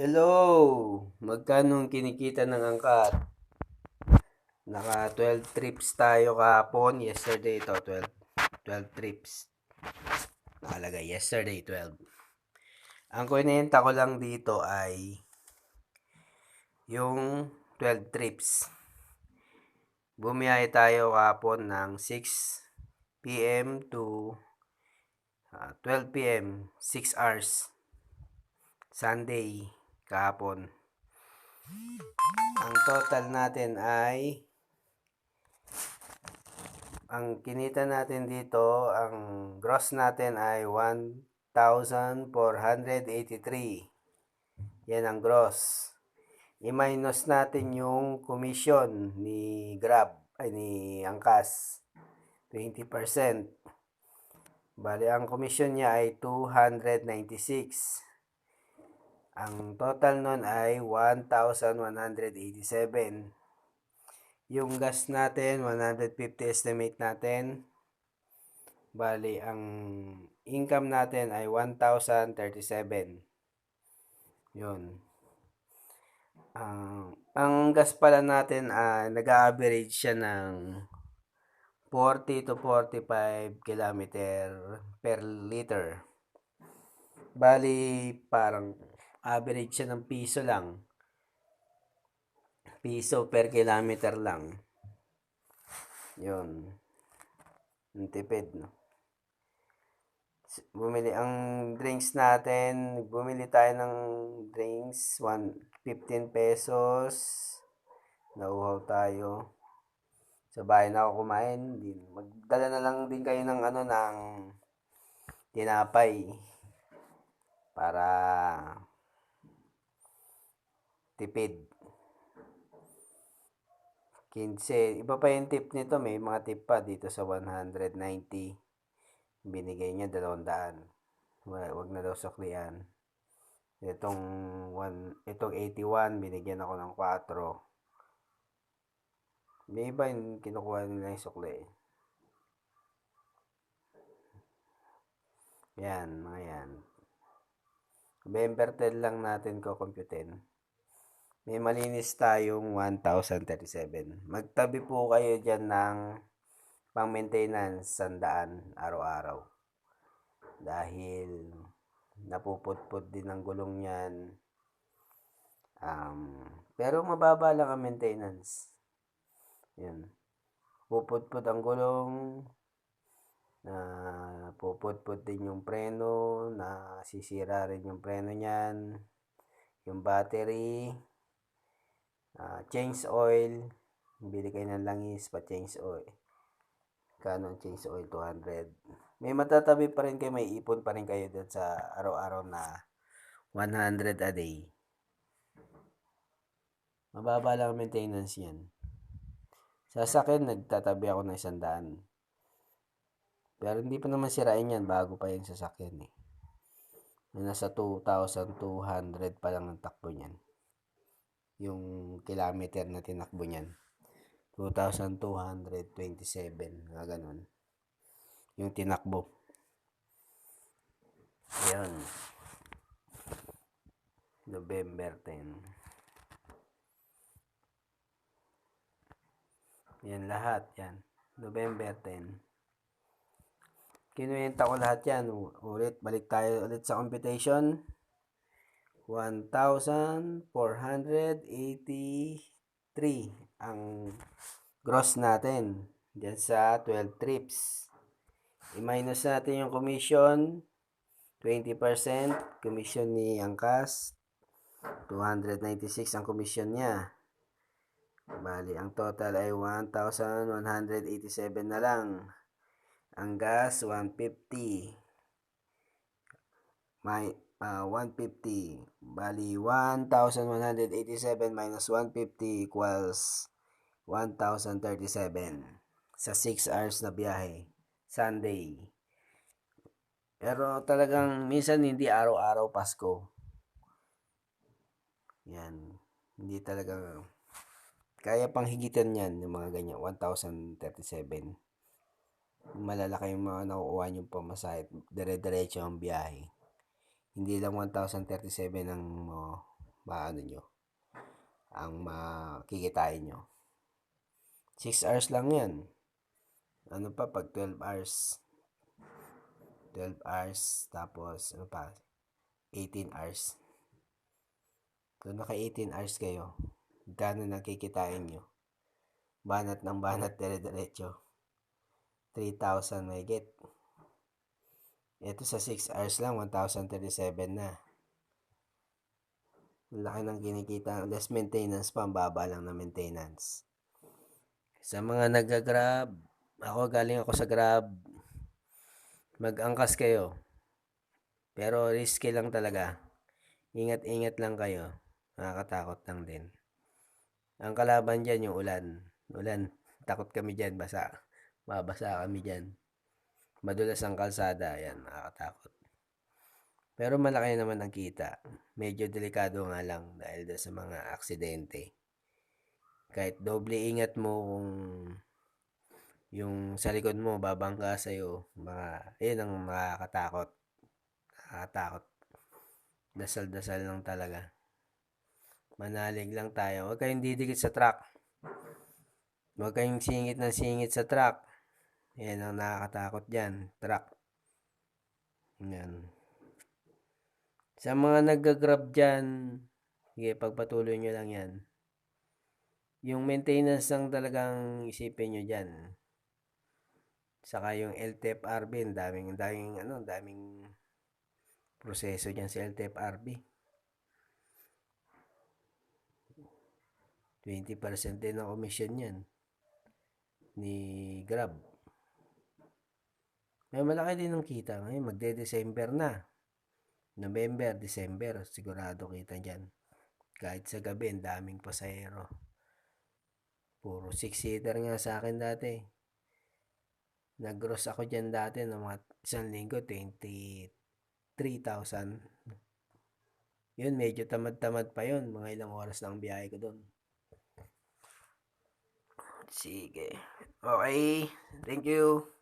Hello! Magkano ang kinikita ng angkat? Naka 12 trips tayo kahapon. Yesterday ito, 12, 12 trips. Nakalagay, yesterday 12. Ang kunenta ko lang dito ay yung 12 trips. Bumiyahe tayo kahapon ng 6 p.m. to ah, 12 p.m. 6 hours. Sunday kahapon. Ang total natin ay ang kinita natin dito, ang gross natin ay 1,483. Yan ang gross. I-minus natin yung commission ni Grab, ay ni Angkas. 20%. Bali, ang commission niya ay 296. Ang total nun ay 1,187. Yung gas natin, 150 estimate natin. Bali, ang income natin ay 1,037. Yun. Ang ang gas pala natin, ah, nag-average siya ng 40 to 45 kilometer per liter. Bali, parang average siya ng piso lang. Piso per kilometer lang. Yun. Ang tipid, no? Bumili ang drinks natin, bumili tayo ng drinks, 1, 15 pesos. Nauhaw tayo. Sa bahay na ako kumain. Di, magdala na lang din kayo ng ano ng tinapay para tipid. 15. Iba pa yung tip nito. May mga tip pa dito sa 190. Binigay niya 200. Wa- Wag na daw suklian. Itong, one, itong 81, binigyan ako ng 4. May iba yung kinukuha nila yung sukli. Yan, mga yan. November 10 lang natin ko computin. May malinis tayong 1,037. Magtabi po kayo dyan ng pang-maintenance sandaan araw-araw. Dahil napuputput din ang gulong yan. Um, pero mababa lang ang maintenance. Yan. Puputput ang gulong, na puputput din yung preno, na sisira rin yung preno niyan, yung battery, ah, change oil, bili kayo ng langis pa change oil. Kano ang change oil? 200. May matatabi pa rin kayo, may ipon pa rin kayo doon sa araw-araw na 100 a day. Mababa lang ang maintenance yan. Sa akin, nagtatabi ako ng isandaan. Pero hindi pa naman sirain yan, bago pa yung sasakyan eh. Nasa 2,200 pa lang ang takbo niyan. Yung kilometer na tinakbo niyan. 2,227, nga ganun. Yung tinakbo. Ayan. November 10. Yan lahat, yan. November 10. Kinuwenta ko lahat yan. Ulit, balik tayo ulit sa computation. 1,483 ang gross natin. Diyan sa 12 trips. I-minus natin yung commission. 20% commission ni Angkas. 296 ang commission niya. Bali, ang total ay 1,187 na lang. Ang gas, 150. May, ah, 150. Bali, 1,187 minus 150 equals 1,037 sa 6 hours na biyahe. Sunday. Pero talagang minsan hindi araw-araw Pasko. Yan. Hindi talaga kaya pang higitan yan yung mga ganyan. 1,037 malalaki yung mga nakukuha niyong pamasahe. Dire-diretso ang biyahe. Hindi lang 1,037 ang mo maano nyo, ang makikitain nyo. 6 hours lang yan. Ano pa pag 12 hours? 12 hours, tapos ano pa, 18 hours. Kung naka 18 hours kayo, gano'n nakikitain nyo? Banat ng banat, dire-diretso. 3,000 may get. Ito sa 6 hours lang, 1,037 na. Laki ng kinikita. Less maintenance pa, baba lang na maintenance. Sa mga nag-grab, ako galing ako sa grab, mag-angkas kayo. Pero risky lang talaga. Ingat-ingat lang kayo. Nakakatakot lang din. Ang kalaban dyan yung ulan. Ulan. Takot kami dyan. Basa. Babasa kami dyan. Madulas ang kalsada. Yan. Nakakatakot. Pero malaki naman ang kita. Medyo delikado nga lang dahil sa mga aksidente. Kahit doble ingat mo kung yung sa likod mo babangga sa'yo. Mga, yun ang makakatakot. Nakakatakot. Dasal-dasal lang talaga. Manalig lang tayo. Huwag kayong didikit sa truck. Huwag kayong singit ng singit sa truck. Yan ang nakakatakot dyan. Truck. Yan. Sa mga nag-grab dyan, sige, pagpatuloy nyo lang yan. Yung maintenance lang talagang isipin nyo dyan. Saka yung LTFRB, ang daming, daming, ano, daming proseso dyan sa LTFRB. 20% din ang commission yan ni Grab. May malaki din ang kita ngayon. Magde-December na. November, December, sigurado kita dyan. Kahit sa gabi, ang daming pasahero. Puro 6-seater nga sa akin dati. Nag-gross ako dyan dati ng mga isang linggo, 23,000. Yun, medyo tamad-tamad pa yun. Mga ilang oras lang biyahe ko doon. Sige. Okay. Thank you.